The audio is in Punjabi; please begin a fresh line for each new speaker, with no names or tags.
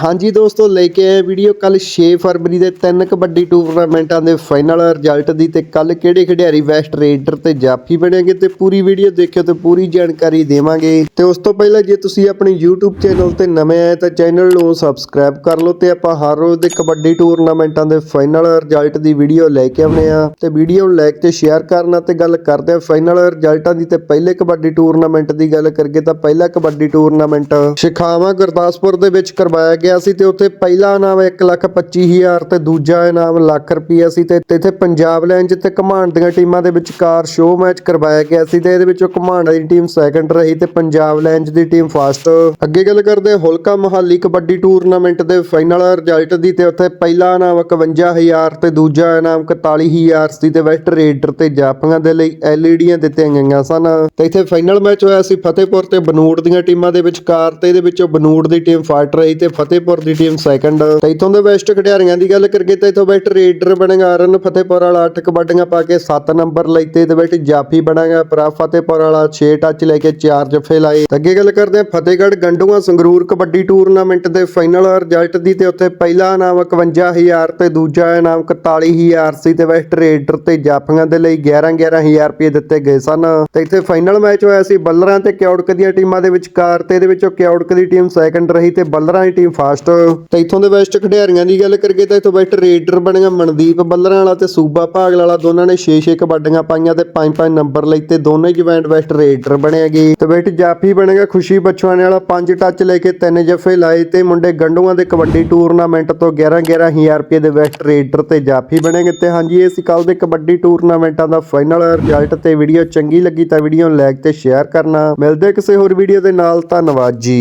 ਹਾਂਜੀ ਦੋਸਤੋ, ਲੈ ਕੇ ਆਏ ਵੀਡੀਓ ਕੱਲ 6 ਫਰਵਰੀ ਦੇ ਤਿੰਨ ਕਬੱਡੀ ਟੂਰਨਾਮੈਂਟਾਂ ਦੇ ਫਾਈਨਲ ਰਿਜ਼ਲਟ ਦੀ ਤੇ ਕੱਲ ਕਿਹੜੇ ਖਿਡਾਰੀ ਵੈਸਟ ਰੇਡਰ ਤੇ ਜਾਫੀ ਬਣੇਗੇ ਤੇ ਪੂਰੀ ਵੀਡੀਓ ਦੇਖਿਓ ਤੇ ਪੂਰੀ ਜਾਣਕਾਰੀ ਦੇਵਾਂਗੇ। ਤੇ ਉਸ ਤੋਂ ਪਹਿਲਾਂ ਜੇ ਤੁਸੀਂ ਆਪਣੇ YouTube ਚੈਨਲ ਤੇ ਨਵੇਂ ਆਏ ਤਾਂ ਚੈਨਲ ਨੂੰ ਸਬਸਕ੍ਰਾਈਬ ਕਰ ਲਓ ਤੇ ਆਪਾਂ ਹਰ ਰੋਜ਼ ਦੇ ਕਬੱਡੀ ਟੂਰਨਾਮੈਂਟਾਂ ਦੇ ਫਾਈਨਲ ਰਿਜ਼ਲਟ ਦੀ ਵੀਡੀਓ ਲੈ ਕੇ ਆਉਨੇ ਆ ਤੇ ਵੀਡੀਓ ਨੂੰ ਲਾਈਕ ਤੇ ਸ਼ੇਅਰ ਕਰਨਾ ਤੇ ਗੱਲ ਕਰਦੇ ਆ ਫਾਈਨਲ ਰਿਜ਼ਲਟਾਂ ਦੀ ਤੇ ਪਹਿਲੇ ਕਬੱਡੀ ਟੂਰਨਾਮੈਂਟ ਦੀ ਗੱਲ ਕਰਗੇ ਤਾਂ ਪਹਿਲਾ ਕਬੱਡੀ ਟੂਰਨਾਮੈਂਟ ਸ਼ਿਖਾਵਾ ਗੁਰਦਾਸਪੁਰ ਦੇ ਵਿੱਚ ਕਰਵਾਇਆ ਗਿਆ ਸੀ ਤੇ ਉੱਥੇ ਪਹਿਲਾ ਇਨਾਮ 125000 ਤੇ ਦੂਜਾ ਇਨਾਮ ਲੱਖ ਰੁਪਈਆ ਸੀ ਤੇ ਇੱਥੇ ਪੰਜਾਬ ਲੈਂਜ ਤੇ ਘਮਾਂਡ ਦੀਆਂ ਟੀਮਾਂ ਦੇ ਵਿਚਕਾਰ ਸ਼ੋਅ ਮੈਚ ਕਰਵਾਇਆ ਗਿਆ ਸੀ ਤੇ ਇਹਦੇ ਵਿੱਚੋਂ ਘਮਾਂਡ ਦੀ ਟੀਮ ਸੈਕੰਡ ਰਹੀ ਤੇ ਪੰਜਾਬ ਲੈਂਜ ਦੀ ਟੀਮ ਫਸਟ ਅੱਗੇ ਗੱਲ ਕਰਦੇ ਹਾਂ ਹੁਲਕਾ ਕਬੱਡੀ ਟੂਰਨਾਮੈਂਟ ਦੇ ਫਾਈਨਲ ਰਿਜ਼ਲਟ ਦੀ ਤੇ ਉੱਥੇ ਪਹਿਲਾ ਇਨਾਮ 51000 ਤੇ ਦੂਜਾ ਇਨਾਮ 41000 ਸੀ ਤੇ ਵੈਸਟ ਰੇਡਰ ਤੇ ਜਾਪੀਆਂ ਦੇ ਲਈ ਐਲਈਡੀਆਂ ਦਿੱਤੀਆਂ ਗਈਆਂ ਸਨ। ਤੇ ਇੱਥੇ ਫਾਈਨਲ ਮੈਚ ਹੋਇਆ ਸੀ ਫਤਿਹਪੁਰ ਤੇ ਬਨੂੜ ਦੀਆਂ ਟੀਮਾਂ ਦੇ ਵਿਚਕਾਰ ਤੇ ਇਹਦੇ ਵਿੱਚੋਂ ਬਨੂੜ ਦੀ ਟੀਮ ਫਾਈਟ ਰਹੀ ਤੇ ਫਤਿਹ ਫਤਿਹਪੁਰ ਦੀ ਟੀਮ ਸੈਕੰਡ ਤੇ ਇਥੋਂ ਦੇ ਵੈਸਟ ਖਿਡਾਰੀਆਂ ਦੀ ਗੱਲ ਕਰੀਏ ਤਾਂ ਇਥੋਂ ਵੈਸਟ ਰੇਡਰ ਬਣੇਗਾ ਅਰਨ ਫਤਿਹਪੁਰ ਵਾਲਾ। 8 ਕਬੱਡੀਆਂ ਪਾ ਕੇ 7 ਨੰਬਰ ਲਈਤੇ ਤੇ ਵੈਸਟ ਜਾਫੀ ਬਣੇਗਾ। ਪ੍ਰਾ ਫਤਿਹਪੁਰ ਵਾਲਾ 6 ਟੱਚ ਲੈ ਕੇ 4 ਜਫੇ ਲਾਏ। ਅੱਗੇ ਗੱਲ ਕਰਦੇ ਹਾਂ ਫਤਿਹਗੜ੍ਹ ਗੰਡੂਆਂ ਸੰਗਰੂਰ ਕਬੱਡੀ ਟੂਰਨਾਮੈਂਟ ਦੇ ਫਾਈਨਲ ਰਿਜ਼ਲਟ ਦੀ ਤੇ ਉੱਥੇ ਪਹਿਲਾ ਇਨਾਮ 51000 ਤੇ ਦੂਜਾ ਇਨਾਮ 41000 ਸੀ ਤੇ ਬੈਸਟ ਰੇਡਰ ਤੇ ਜਾਫੀਆਂ ਦੇ ਲਈ 11 11000 ਰੁਪਏ ਦਿੱਤੇ ਗਏ ਸਨ। ਤੇ ਇੱਥੇ ਫਾਈਨਲ ਮੈਚ ਹੋਇਆ ਸੀ ਬੱਲਰਾਂ ਤੇ ਕਿਉੜਕ ਦੀਆਂ ਟੀਮਾਂ ਦੇ ਵਿਚਕਾਰ ਤੇ ਇਹਦੇ ਵਿੱਚੋਂ ਕਿਉੜਕ ਦੀ ਟੀਮ ਸੈਕੰਡ ਰਹੀ ਤੇ ਬੱਲਰਾਂ ਦੀ ਟੀਮ ਫਾਸਟ। ਤੇ ਇਥੋਂ ਦੇ ਵੈਸਟ ਖਿਡਾਰੀਆਂ ਦੀ ਗੱਲ ਕਰੀਏ ਤਾਂ ਇਥੋਂ ਵੈਸਟ ਰੇਡਰ ਬਣਿਆ ਮਨਦੀਪ ਬੱਲਰਾਂ ਵਾਲਾ ਤੇ ਸੂਬਾ ਭਾਗਲ ਵਾਲਾ ਦੋਨਾਂ ਨੇ 6-6 ਕਬੱਡੀਆਂ ਪਾਈਆਂ ਤੇ 5-5 ਨੰਬਰ ਲਈ ਤੇ ਦੋਨੇ ਜਵੈਂਟ ਵੈਸਟ ਰੇਡਰ ਬਣਿਆਗੇ ਤੇ ਵੈਸਟ ਜਾਫੀ ਬਣੇਗਾ ਖੁਸ਼ੀ ਬਚਵਾਨੇ ਵਾਲਾ। 5 ਟੱਚ ਲੈ ਕੇ 3 ਜਫੇ ਲਾਏ ਤੇ ਮੁੰਡੇ ਗੰਡੂਆਂ ਦੇ ਕਬੱਡੀ ਟੂਰਨਾਮੈਂਟ ਤੋਂ 11-11000 ਰੁਪਏ ਦੇ ਵੈਸਟ ਰੇਡਰ ਤੇ ਜਾਫੀ ਬਣੇਗੇ। ਤੇ ਹਾਂਜੀ ਇਹ ਸੀ ਕੱਲ ਦੇ ਕਬੱਡੀ ਟੂਰਨਾਮੈਂਟਾਂ ਦਾ ਫਾਈਨਲ ਰਿਜ਼ਲਟ ਤੇ ਵੀਡੀਓ ਚੰਗੀ ਲੱਗੀ ਤਾਂ ਵੀਡੀਓ ਨੂੰ ਲਾਈਕ ਤੇ ਸ਼ੇਅਰ ਕਰਨਾ। ਮਿਲਦੇ ਕਿਸੇ ਹੋਰ ਵੀਡੀਓ ਦੇ ਨਾਲ। ਧੰਨਵਾਦ ਜੀ।